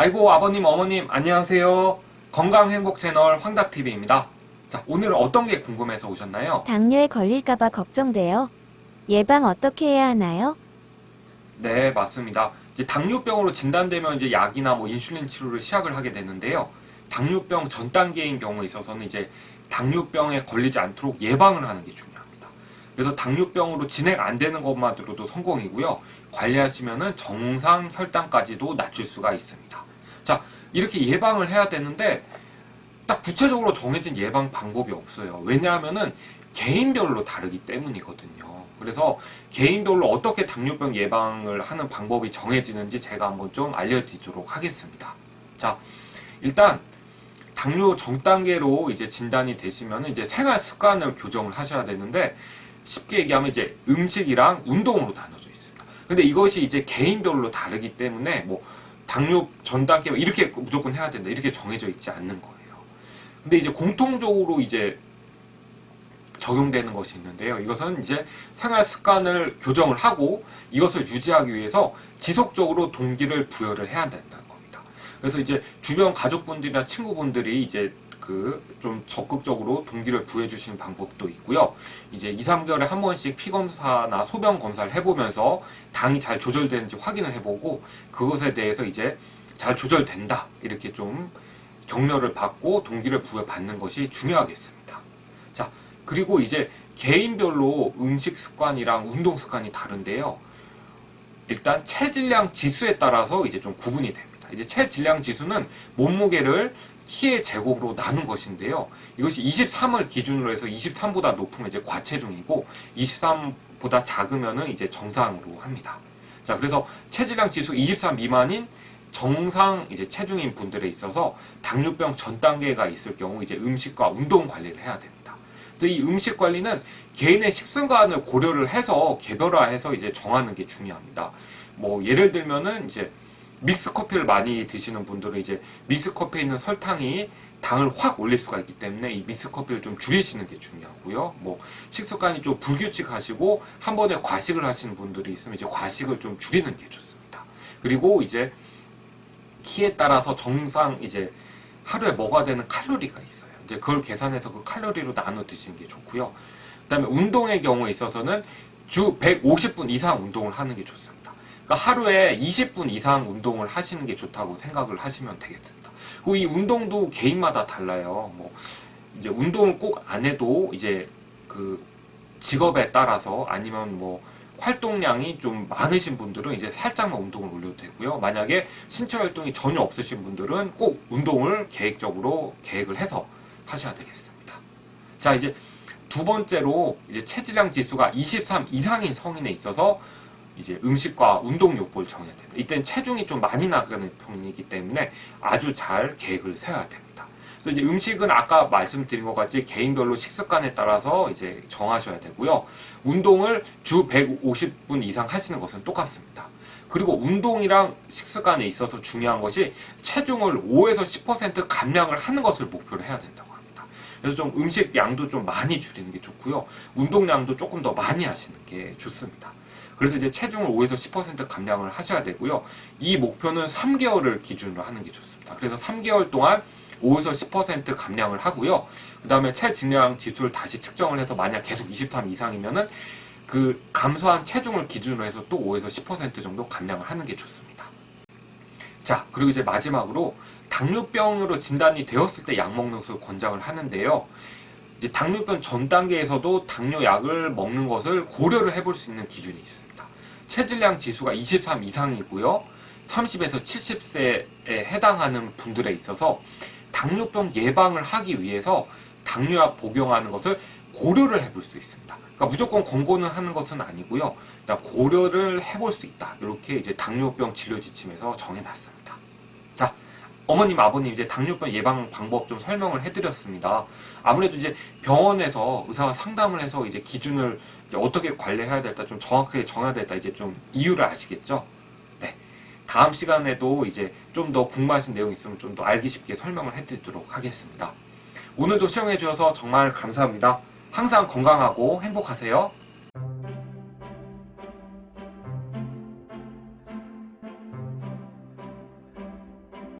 아이고 아버님 어머님 안녕하세요. 건강 행복 채널 황닥TV입니다. 자 오늘은 어떤 게 궁금해서 오셨나요? 당뇨에 걸릴까봐 걱정돼요. 예방 어떻게 해야 하나요? 네 맞습니다. 이제 당뇨병으로 진단되면 이제 약이나 뭐 인슐린 치료를 시작을 하게 되는데요. 당뇨병 전 단계인 경우에 있어서는 이제 당뇨병에 걸리지 않도록 예방을 하는 게 중요합니다. 그래서 당뇨병으로 진행 안 되는 것만으로도 성공이고요. 관리하시면은 정상 혈당까지도 낮출 수가 있습니다. 자, 이렇게 예방을 해야 되는데 딱 구체적으로 정해진 예방 방법이 없어요. 왜냐하면은 개인별로 다르기 때문이거든요. 그래서 개인별로 어떻게 당뇨병 예방을 하는 방법이 정해지는지 제가 한번 좀 알려드리도록 하겠습니다. 자, 일단 당뇨 정단계로 이제 진단이 되시면 이제 생활 습관을 교정을 하셔야 되는데 쉽게 얘기하면 이제 음식이랑 운동으로 나눠져 있습니다. 근데 이것이 이제 개인별로 다르기 때문에 뭐 당뇨 전 단계 이렇게 무조건 해야 된다 이렇게 정해져 있지 않는 거예요. 근데 이제 공통적으로 이제 적용되는 것이 있는데요. 이것은 이제 생활 습관을 교정을 하고 이것을 유지하기 위해서 지속적으로 동기를 부여를 해야 된다는 겁니다. 그래서 이제 주변 가족분들이나 친구분들이 이제 그 좀 적극적으로 동기를 부여해 주시는 방법도 있고요. 이제 2, 3개월에 한 번씩 피 검사나 소변 검사를 해보면서 당이 잘 조절되는지 확인을 해보고 그것에 대해서 이제 잘 조절된다 이렇게 좀 격려를 받고 동기를 부여받는 것이 중요하겠습니다. 자, 그리고 이제 개인별로 음식 습관이랑 운동 습관이 다른데요. 일단 체질량 지수에 따라서 이제 좀 구분이 됩니다. 이제 체질량 지수는 몸무게를 키의 제곱으로 나눈 것인데요. 이것이 23을 기준으로 해서 23보다 높으면 이제 과체중이고 23보다 작으면은 이제 정상으로 합니다. 자, 그래서 체질량 지수 23 미만인 정상 이제 체중인 분들에 있어서 당뇨병 전 단계가 있을 경우 이제 음식과 운동 관리를 해야 됩니다. 그래서 이 음식 관리는 개인의 식습관을 고려를 해서 개별화해서 이제 정하는 게 중요합니다. 뭐 예를 들면은 이제 믹스 커피를 많이 드시는 분들은 이제 믹스 커피에 있는 설탕이 당을 확 올릴 수가 있기 때문에 이 믹스 커피를 좀 줄이시는 게 중요하고요. 뭐 식습관이 좀 불규칙하시고 한 번에 과식을 하시는 분들이 있으면 이제 과식을 좀 줄이는 게 좋습니다. 그리고 이제 키에 따라서 정상 이제 하루에 먹어야 되는 칼로리가 있어요. 이제 그걸 계산해서 그 칼로리로 나눠 드시는 게 좋고요. 그다음에 운동의 경우에 있어서는 주 150분 이상 운동을 하는 게 좋습니다. 그러니까 하루에 20분 이상 운동을 하시는 게 좋다고 생각을 하시면 되겠습니다. 그리고 이 운동도 개인마다 달라요. 뭐 이제 운동을 꼭 안 해도 이제 그 직업에 따라서 아니면 뭐 활동량이 좀 많으신 분들은 이제 살짝만 운동을 올려도 되고요. 만약에 신체 활동이 전혀 없으신 분들은 꼭 운동을 계획적으로 계획을 해서 하셔야 되겠습니다. 자, 이제 두 번째로 이제 체질량 지수가 23 이상인 성인에 있어서 이제 음식과 운동 요법을 정해야 됩니다. 이때는 체중이 좀 많이 나가는 편이기 때문에 아주 잘 계획을 세워야 됩니다. 그래서 이제 음식은 아까 말씀드린 것 같이 개인별로 식습관에 따라서 이제 정하셔야 되고요. 운동을 주 150분 이상 하시는 것은 똑같습니다. 그리고 운동이랑 식습관에 있어서 중요한 것이 체중을 5에서 10% 감량을 하는 것을 목표로 해야 된다고 합니다. 그래서 좀 음식 양도 좀 많이 줄이는 게 좋고요. 운동량도 조금 더 많이 하시는 게 좋습니다. 그래서 이제 체중을 5에서 10% 감량을 하셔야 되고요. 이 목표는 3개월을 기준으로 하는 게 좋습니다. 그래서 3개월 동안 5에서 10% 감량을 하고요. 그 다음에 체질량 지수를 다시 측정을 해서 만약 계속 23 이상이면은 그 감소한 체중을 기준으로 해서 또 5에서 10% 정도 감량을 하는 게 좋습니다. 자, 그리고 이제 마지막으로 당뇨병으로 진단이 되었을 때 약 먹는 것을 권장을 하는데요. 이제 당뇨병 전 단계에서도 당뇨약을 먹는 것을 고려를 해볼 수 있는 기준이 있습니다. 체질량 지수가 23 이상이고요. 30에서 70세에 해당하는 분들에 있어서 당뇨병 예방을 하기 위해서 당뇨약 복용하는 것을 고려를 해볼 수 있습니다. 그러니까 무조건 권고는 하는 것은 아니고요. 일단 고려를 해볼 수 있다. 이렇게 이제 당뇨병 치료 지침에서 정해놨습니다. 자, 어머님, 아버님 이제 당뇨병 예방 방법 좀 설명을 해드렸습니다. 아무래도 이제 병원에서 의사가 상담을 해서 이제 기준을 이제 어떻게 관리해야 될까 좀 정확하게 정해야 될까 이제 좀 이유를 아시겠죠? 네. 다음 시간에도 이제 좀 더 궁금하신 내용 있으면 좀 더 알기 쉽게 설명을 해드리도록 하겠습니다. 오늘도 시청해 주셔서 정말 감사합니다. 항상 건강하고 행복하세요.